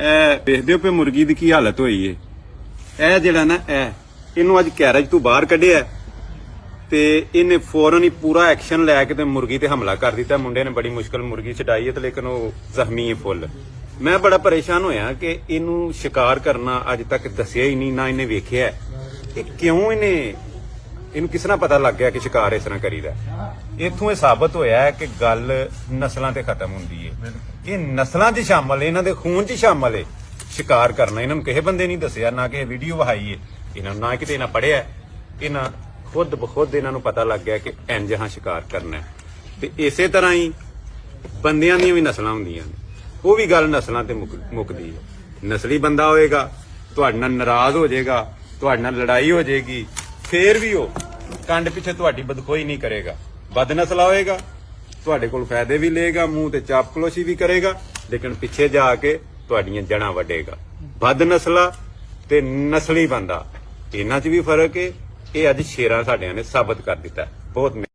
ਇਹ ਵੇਖਦੇ ਹੋ ਪਏ ਮੁਰਗੀ ਦੀ ਕੀ ਹਾਲਤ ਹੋਈ ਏ। ਇਹ ਜਿਹੜਾ ਨਾ ਇਹ ਇਹਨੂੰ ਅੱਜ ਕੈਰੇਜ ਤੋਂ ਬਾਹਰ ਕੱਢਿਆ ਤੇ ਇਹਨੇ ਫੌਰਨ ਹੀ ਪੂਰਾ ਐਕਸ਼ਨ ਲੈ ਕੇ ਤੇ ਮੁਰਗੀ ਤੇ ਹਮਲਾ ਕਰ ਦਿੱਤਾ। ਮੁੰਡੇ ਨੇ ਬੜੀ ਮੁਸ਼ਕਲ ਮੁਰਗੀ ਛਡਾਈ ਹੈ ਤੇ ਲੇਕਿਨ ਉਹ ਜ਼ਖਮੀ ਹੈ ਫੁੱਲ। ਮੈਂ ਬੜਾ ਪਰੇਸ਼ਾਨ ਹੋਇਆ ਕਿ ਇਹਨੂੰ ਸ਼ਿਕਾਰ ਕਰਨਾ ਅੱਜ ਤੱਕ ਦੱਸਿਆ ਹੀ ਨਹੀਂ, ਨਾ ਇਹਨੇ ਵੇਖਿਆ। ਹੈ। ਇਹ ਕਿਉਂ ਇਹਨੇ, ਇਹਨੂੰ ਕਿਸ ਤਰ੍ਹਾਂ ਪਤਾ ਲੱਗ ਗਿਆ ਕਿ ਸ਼ਿਕਾਰ ਇਸ ਤਰ੍ਹਾਂ ਕਰੀਦਾ? ਇੱਥੋਂ ਇਹ ਸਾਬਤ ਹੋਇਆ ਕਿ ਗੱਲ ਨਸਲਾਂ ਤੇ ਖਤਮ ਹੁੰਦੀ ਹੈ। ਇਹ ਨਸਲਾਂ 'ਚ ਸ਼ਾਮਲ ਇਹਨਾਂ ਦੇ ਖੂਨ 'ਚ ਸ਼ਾਮਲ ਏ ਸ਼ਿਕਾਰ ਕਰਨਾ, ਇਹਨਾਂ ਨੂੰ ਕਿਸੇ ਬੰਦੇ ਨਹੀਂ ਦੱਸਿਆ, ਨਾ ਕਿਸੇ ਵੀਡੀਓ ਵਹਾਈ ਏ ਇਹਨਾਂ ਨੂੰ ਨਾ ਕਿਤੇ ਇਹਨਾਂ ਪੜਿਆ ਇਹਨਾਂ ਖੁਦ ਬਖੁਦ ਇਹਨਾਂ ਨੂੰ ਪਤਾ ਲੱਗ ਗਿਆ ਕਿ ਇੰਜ ਹਾਂ ਸ਼ਿਕਾਰ ਕਰਨਾ ਤੇ ਇਸੇ ਤਰ੍ਹਾਂ ਹੀ ਬੰਦਿਆਂ ਦੀਆਂ ਵੀ ਨਸਲਾਂ ਹੁੰਦੀਆਂ ਨੇ। ਉਹ ਵੀ ਗੱਲ ਨਸਲਾਂ ਤੇ ਮੁੱਕ- ਮੁੱਕਦੀ ਹੈ। ਨਸਲੀ ਬੰਦਾ ਹੋਏਗਾ, ਤੁਹਾਡੇ ਨਾਲ ਨਾਰਾਜ਼ ਹੋ ਜਾਏਗਾ, ਤੁਹਾਡੇ ਨਾਲ ਲੜਾਈ ਹੋ ਜਾਏਗੀ, ਫੇਰ ਵੀ ਉਹ ਕੰਡ ਪਿੱਛੇ ਤੁਹਾਡੀ ਬਦਖੋਈ ਨਹੀਂ ਕਰੇਗਾ। ਬਦ ਨਸਲਾ ਹੋਏਗਾ ਤੁਹਾਡੇ ਕੋਲ ਫਾਇਦੇ ਵੀ ਲਏਗਾ, ਮੂੰਹ ਤੇ ਚਾਪਕਲੋਸ਼ੀ ਵੀ ਕਰੇਗਾ, ਲੇਕਿਨ ਪਿੱਛੇ ਜਾ ਕੇ ਤੁਹਾਡੀਆਂ ਜੜਾਂ ਵੱਢੇਗਾ। ਵੱਧ ਨਸਲਾ ਤੇ ਨਸਲੀ ਬੰਦਾ। ਇਹਨਾਂ 'ਚ ਵੀ ਫ਼ਰਕ ਏ। ਇਹ ਅੱਜ ਸ਼ੇਰਾਂ ਸਾਡਿਆਂ ਨੇ ਸਾਬਤ ਕਰ ਦਿੱਤਾ। ਹੈ। ਬਹੁਤ